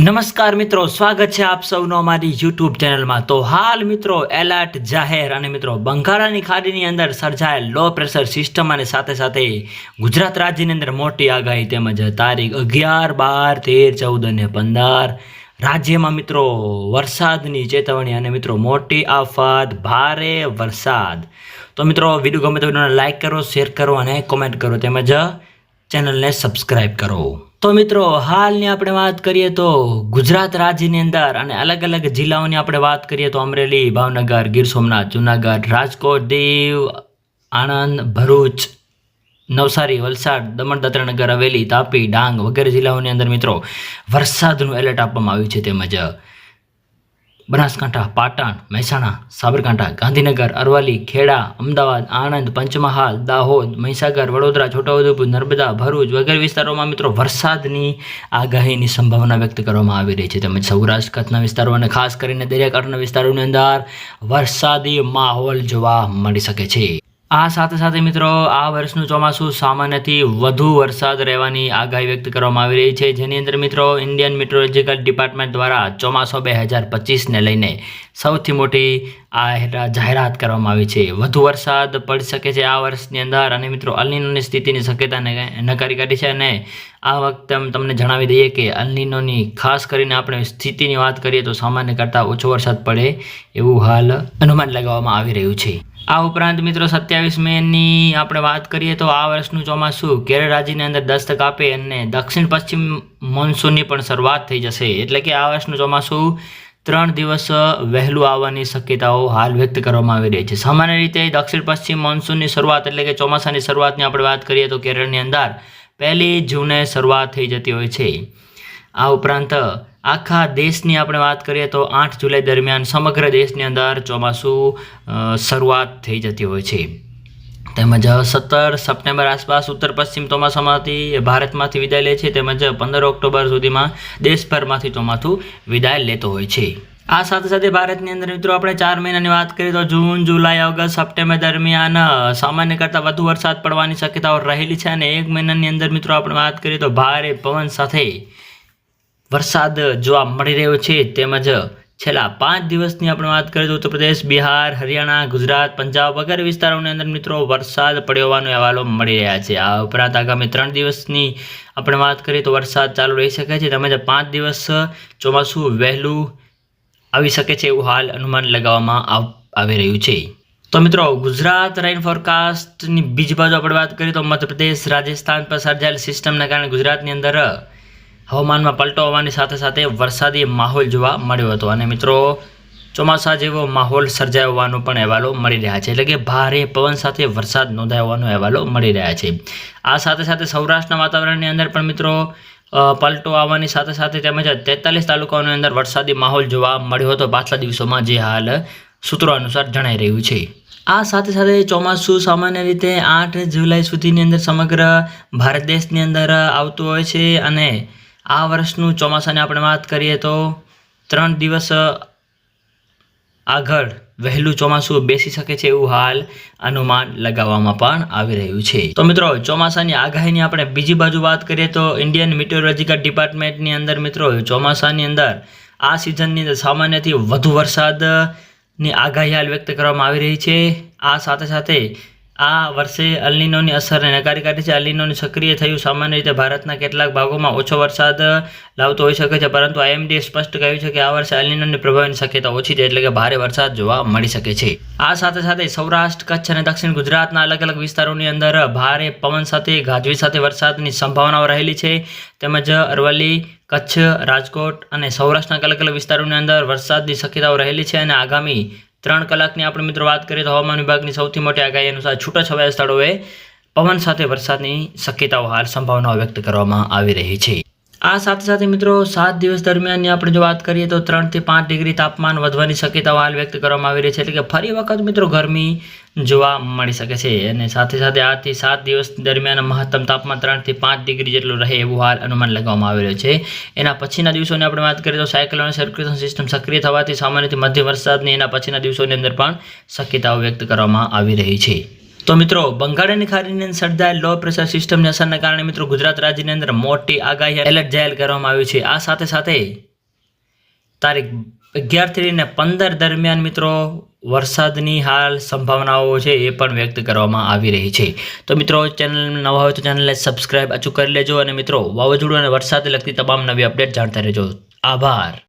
નમસ્કાર મિત્રો, સ્વાગત છે આપ સૌનો અમારી યુટ્યુબ ચેનલમાં તો હાલ મિત્રો એલર્ટ જાહેર અને મિત્રો, બંગાળાની ખાડીની અંદર સર્જાયેલ લો પ્રેશર સિસ્ટમ અને સાથે સાથે ગુજરાત રાજ્યની અંદર મોટી આગાહી તેમજ તારીખ અગિયાર બાર તેર ચૌદ અને પંદર. રાજ્યમાં મિત્રો, વરસાદની ચેતવણી અને મિત્રો, મોટી આફત, ભારે વરસાદ. તો મિત્રો, વીડિયો ગમે તો વિડીયોને લાઈક કરો શેર કરો અને કોમેન્ટ કરો તેમજ ચેનલને સબસ્ક્રાઈબ કરો. તો મિત્રો, હાલની આપણે વાત કરીએ તો ગુજરાત રાજ્યની અંદર અને અલગ અલગ જિલ્લાઓની આપણે વાત કરીએ તો અમરેલી, ભાવનગર, ગીર સોમનાથ, જુનાગઢ, રાજકોટ, દીવ, આણંદ, ભરૂચ, નવસારી, વલસાડ, દમણ, દાદરાનગર, હવેલી, તાપી, ડાંગ વગેરે જિલ્લાઓની અંદર મિત્રો વરસાદનું એલર્ટ આપવામાં આવ્યું છે તેમજ બનાસકાંઠા, પાટણ, મહેસાણા, સાબરકાંઠા, ગાંધીનગર, અરવલ્લી, ખેડા, અમદાવાદ, આણંદ, પંચમહાલ, દાહોદ, મહીસાગર, વડોદરા, છોટાઉદેપુર, નર્મદા, ભરૂચ વગેરે વિસ્તારોમાં મિત્રો વરસાદની આગાહીની સંભાવના વ્યક્ત કરવામાં આવી રહી છે. તેમજ સૌરાષ્ટ્ર, કચ્છના વિસ્તારો અને ખાસ કરીને દરિયાકાંઠાના વિસ્તારોની અંદર વરસાદી માહોલ જોવા મળી શકે છે. આ સાથે સાથે મિત્રો, આ વર્ષનું ચોમાસું સામાન્યથી વધુ વરસાદ રહેવાની આગાહી વ્યક્ત કરવામાં આવી રહી છે. જેની અંદર મિત્રો ઇન્ડિયન મેટ્રોલોજીકલ ડિપાર્ટમેન્ટ દ્વારા ચોમાસો બે હજાર પચીસને લઈને સૌથી મોટી આ જાહેરાત કરવામાં આવી છે. વધુ વરસાદ પડી શકે છે આ વર્ષની અંદર અને મિત્રો અલનીનોની સ્થિતિની શક્યતાને નકારી કાઢી છે અને આ વખતે તમને જણાવી દઈએ કે અલનીનોની ખાસ કરીને આપણે સ્થિતિની વાત કરીએ તો સામાન્ય કરતાં ઓછો વરસાદ પડે એવું હાલ અનુમાન લગાવવામાં આવી રહ્યું છે. આ ઉપરાંત મિત્રો સત્યાવીસ મેની આપણે વાત કરીએ તો આ વર્ષનું ચોમાસું કેરળ રાજ્યની અંદર દસ્તક આપે અને દક્ષિણ પશ્ચિમ મોન્સૂનની પણ શરૂઆત થઈ જશે. એટલે કે આ વર્ષનું ચોમાસું ત્રણ દિવસ વહેલું આવવાની શક્યતાઓ હાલ વ્યક્ત કરવામાં આવી રહી છે. સામાન્ય રીતે દક્ષિણ પશ્ચિમ મોન્સૂનની શરૂઆત એટલે કે ચોમાસાની શરૂઆતની આપણે વાત કરીએ તો કેરળની અંદર પહેલી જૂને શરૂઆત થઈ જતી હોય છે. આ ઉપરાંત આખા દેશની આપણે વાત કરીએ તો આઠ જુલાઈ દરમિયાન સમગ્ર દેશની અંદર ચોમાસું શરૂઆત થઈ જતી હોય છે. તેમજ સત્તર સપ્ટેમ્બર આસપાસ ઉત્તર પશ્ચિમ ચોમાસામાંથી ભારતમાંથી વિદાય લે છે, તેમજ પંદર ઓક્ટોબર સુધીમાં દેશભરમાંથી ચોમાસું વિદાય લેતો હોય છે. આ સાથે સાથે ભારતની અંદર મિત્રો આપણે ચાર મહિનાની વાત કરીએ તો જૂન, જુલાઈ, ઓગસ્ટ, સપ્ટેમ્બર દરમિયાન સામાન્ય કરતાં વધુ વરસાદ પડવાની શક્યતાઓ રહેલી છે અને એક મહિનાની અંદર મિત્રો આપણે વાત કરીએ તો ભારે પવન સાથે વરસાદ જોવા મળી રહ્યો છે તેમજ છેલ્લા પાંચ દિવસની આપણે વાત કરીએ તો ઉત્તર પ્રદેશ, બિહાર, હરિયાણા, ગુજરાત, પંજાબ વગેરે વિસ્તારોની અંદર મિત્રો વરસાદ પડ્યો હોવાનો અહેવાલો મળી રહ્યા છે. આ ઉપરાંત આગામી ત્રણ દિવસની આપણે વાત કરીએ તો વરસાદ ચાલુ રહી શકે છે તેમજ પાંચ દિવસ ચોમાસું વહેલું આવી શકે છે એવું હાલ અનુમાન લગાવવામાં આવ- રહ્યું છે. તો મિત્રો ગુજરાત રેઇન ફોરકાસ્ટની બીજી બાજુ આપણે વાત કરીએ તો મધ્યપ્રદેશ, રાજસ્થાન પર સર્જાયેલ સિસ્ટમના કારણે ગુજરાતની અંદર હવામાનમાં પલટો હોવાની સાથે સાથે વરસાદી માહોલ જોવા મળ્યો હતો. અને મિત્રો, ચોમાસા જેવો માહોલ સર્જાયો હોવાનો પણ અહેવાલો મળી રહ્યા છે. એટલે કે ભારે પવન સાથે વરસાદ નોંધાયો હોવાનો અહેવાલો મળી રહ્યા છે. આ સાથે સાથે સૌરાષ્ટ્રના વાતાવરણની અંદર પણ મિત્રો પલટો આવવાની સાથે સાથે તેમજ તેતાલીસ તાલુકાઓની અંદર વરસાદી માહોલ જોવા મળ્યો હતો. પાછલા દિવસોમાં જે હાલ સૂત્રો અનુસાર જણાઈ રહ્યું છે. આ સાથે સાથે ચોમાસું સામાન્ય રીતે આઠ જુલાઈ સુધીની અંદર સમગ્ર ભારત દેશની અંદર આવતું હોય છે અને આ વર્ષનું ચોમાસાની આપણે વાત કરીએ તો ત્રણ દિવસ આગળ વહેલું ચોમાસું બેસી શકે છે એવું હાલ અનુમાન લગાવવામાં પણ આવી રહ્યું છે. તો મિત્રો, ચોમાસાની આગાહીની આપણે બીજી બાજુ વાત કરીએ તો ઇન્ડિયન મિટેરોલોજીકલ ડિપાર્ટમેન્ટની અંદર મિત્રો, ચોમાસાની અંદર આ સિઝનની અંદર સામાન્યથી વધુ વરસાદની આગાહી હાલ વ્યક્ત કરવામાં આવી રહી છે. આ સાથે સાથે આ વર્ષે અલ્નિનોની અસરને નકારી કાઢી છે. અલ્નિનોની સક્રિય થયું. સામાન્ય રીતે ભારતના કેટલાક ભાગોમાં ઓછો વરસાદ લાવતો હોઈ શકે છે, પરંતુ આઈએમડીએ સ્પષ્ટ કહ્યું છે કે આ વર્ષે અલ્નિનોની પ્રભાવની શક્યતા ઓછી છે, એટલે કે ભારે વરસાદ જોવા મળી શકે છે. આ સાથે સાથે સૌરાષ્ટ્ર, કચ્છ અને દક્ષિણ ગુજરાતના અલગ અલગ વિસ્તારોની અંદર ભારે પવન સાથે ગાજવી સાથે વરસાદની સંભાવનાઓ રહેલી છે. તેમજ અરવલ્લી, કચ્છ, રાજકોટ અને સૌરાષ્ટ્રના અલગ અલગ વિસ્તારોની અંદર વરસાદની શક્યતાઓ રહેલી છે અને આગામી ત્રણ કલાકની આપણે મિત્રો વાત કરીએ તો હવામાન વિભાગની સૌથી મોટી આગાહી અનુસાર છૂટાછવાયા સ્થળોએ પવન સાથે વરસાદની શક્યતાઓ હાલ સંભાવનાઓ વ્યક્ત કરવામાં આવી રહી છે. આ સાથે સાથે મિત્રો સાત દિવસ દરમિયાનની આપણે જો વાત કરીએ તો ત્રણથી પાંચ ડિગ્રી તાપમાન વધવાની શક્યતાઓ હાલ વ્યક્ત કરવામાં આવી રહી છે. એટલે કે ફરી વખત મિત્રો ગરમી જોવા મળી શકે છે. અને સાથે સાથે આથી સાત દિવસ દરમિયાન મહત્તમ તાપમાન ત્રણથી પાંચ ડિગ્રી જેટલું રહે એવું હાલ અનુમાન લગાવવામાં આવી રહ્યું છે. એના પછીના દિવસોની આપણે વાત કરીએ તો સાયક્લોન સર્ક્યુલેશન સિસ્ટમ સક્રિય થવાથી સામાન્યથી મધ્ય વરસાદની એના પછીના દિવસોની અંદર પણ શક્યતાઓ વ્યક્ત કરવામાં આવી રહી છે. તો મિત્રો, બંગાળની ખાડીની અંદર સર્જાયેલ લો પ્રેશર સિસ્ટમની અસરના કારણે મિત્રો ગુજરાત રાજ્યની અંદર મોટી આગાહી એલર્ટ જાહેર કરવામાં આવ્યું છે. આ સાથે સાથે તારીખ અગિયારથી લઈને પંદર દરમિયાન મિત્રો વરસાદની હાલ સંભાવનાઓ છે એ પણ વ્યક્ત કરવામાં આવી રહી છે. તો મિત્રો, ચેનલ નવા હોય તો ચેનલને સબસ્ક્રાઈબ અચૂક કરી લેજો અને મિત્રો, વાવાઝોડું અને વરસાદ લગતી તમામ નવી અપડેટ જાણતા રહેજો. આભાર.